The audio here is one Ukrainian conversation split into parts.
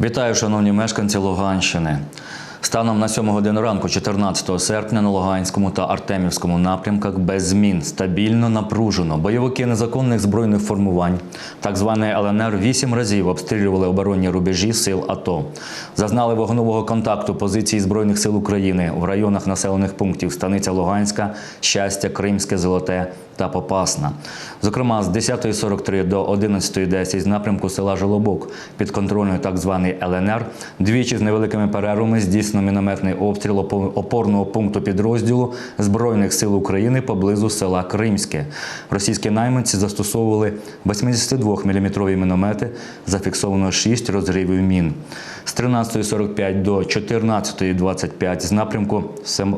Вітаю, шановні мешканці Луганщини. Станом на 7 годину ранку, 14 серпня, на Луганському та Артемівському напрямках без змін стабільно напружено. Бойовики незаконних збройних формувань, так званий ЛНР, вісім разів обстрілювали оборонні рубежі сил АТО. Зазнали вогнового контакту позиції збройних сил України в районах населених пунктів Станиця Луганська, Щастя, Кримське, Золоте та Попасна. Зокрема, з 10.43 до 11.10 з напрямку села Жолобок під контрольною так званий ЛНР двічі з невеликими перервами здійснено мінометний обстріл опорного пункту підрозділу Збройних сил України поблизу села Кримське. Російські найманці застосовували 82-мм міномети, зафіксовано 6 розривів мін. З 13.45 до 14.25 з напрямку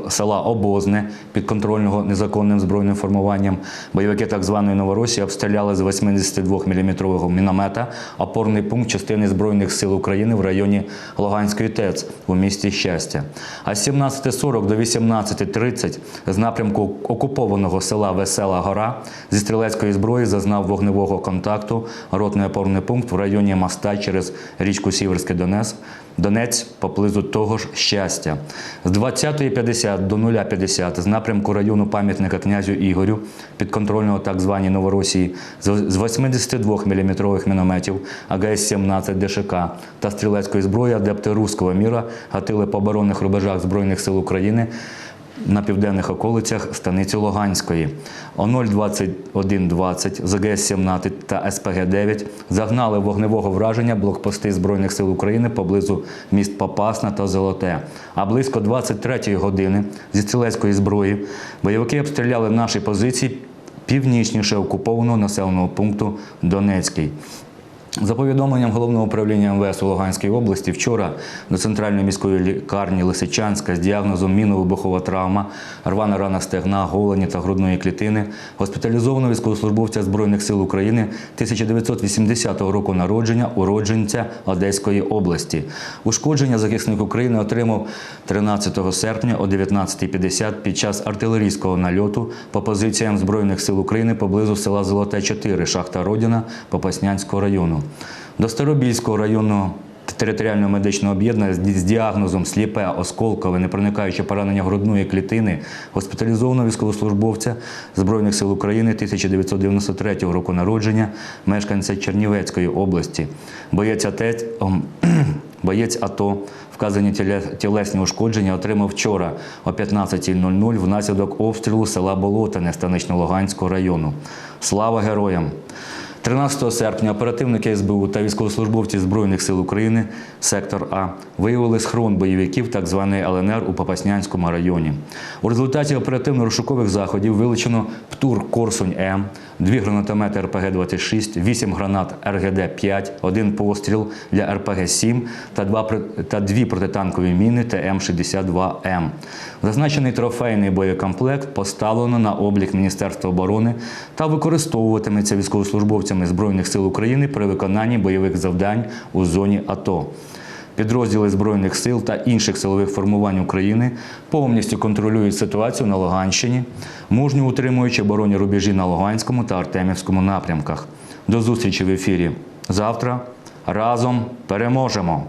села Обозне підконтрольного незаконним збройним формуванням бойовики так званої Новоросії обстріляли з 82-мм міномета опорний пункт частини Збройних сил України в районі Луганської ТЕЦ у місті Щастя. А з 17.40 до 18.30 з напрямку окупованого села Весела Гора зі стрілецької зброї зазнав вогневого контакту ротний опорний пункт в районі моста через річку Сіверський Донець, Донець поблизу того ж щастя. З 20.50 до 0.50 з напрямку району пам'ятника князю Ігорю підконтрольного так званій Новоросії з 82 мм мінометів АГС-17 ДШК та стрілецької зброї адепти руського міра гатили по оборонних рубежах Збройних сил України на південних околицях станиці Луганської. О 02120 з АГС-17 та СПГ-9 загнали вогневого враження блокпости Збройних сил України поблизу міст Попасна та Золоте. А близько 23-ї години зі стрілецької зброї бойовики обстріляли наші позиції північніше окупованого населеного пункту Донецький. За повідомленням головного управління МВС у Луганській області, вчора до центральної міської лікарні Лисичанська з діагнозом мінно-вибухова травма, рвана рана стегна, голені та грудної клітини госпіталізовано військовослужбовця Збройних сил України 1980 року народження, уродженця Одеської області. Ушкодження захисник України отримав 13 серпня о 19.50 під час артилерійського нальоту по позиціям Збройних сил України поблизу села Золоте 4, шахта Родіна Попаснянського району. До Старобільського районного територіального медичного об'єднання з діагнозом сліпе, осколкове, непроникаюче поранення грудної клітини госпіталізовано військовослужбовця Збройних сил України 1993 року народження, мешканця Чернівецької області. Боєць АТЕЦ, ом, боєць АТО вказані тілесні ушкодження отримав вчора о 15.00 внаслідок обстрілу села Болотине Станично-Луганського району. Слава героям! 13 серпня оперативники СБУ та військовослужбовці Збройних сил України, сектор А, виявили схрон бойовиків так званий ЛНР у Попаснянському районі. У результаті оперативно-розшукових заходів вилучено ПТУР Корсунь М, дві гранатомети РПГ-26, вісім гранат РГД-5, один постріл для РПГ-7 та, два, та дві протитанкові міни ТМ-62М. Зазначений трофейний боєкомплект поставлено на облік Міністерства оборони та використовуватиметься військовослужбовцями Збройних сил України при виконанні бойових завдань у зоні АТО. Підрозділи Збройних сил та інших силових формувань України повністю контролюють ситуацію на Луганщині, мужньо утримуючи оборонні рубежі на Луганському та Артемівському напрямках. До зустрічі в ефірі завтра. Разом переможемо!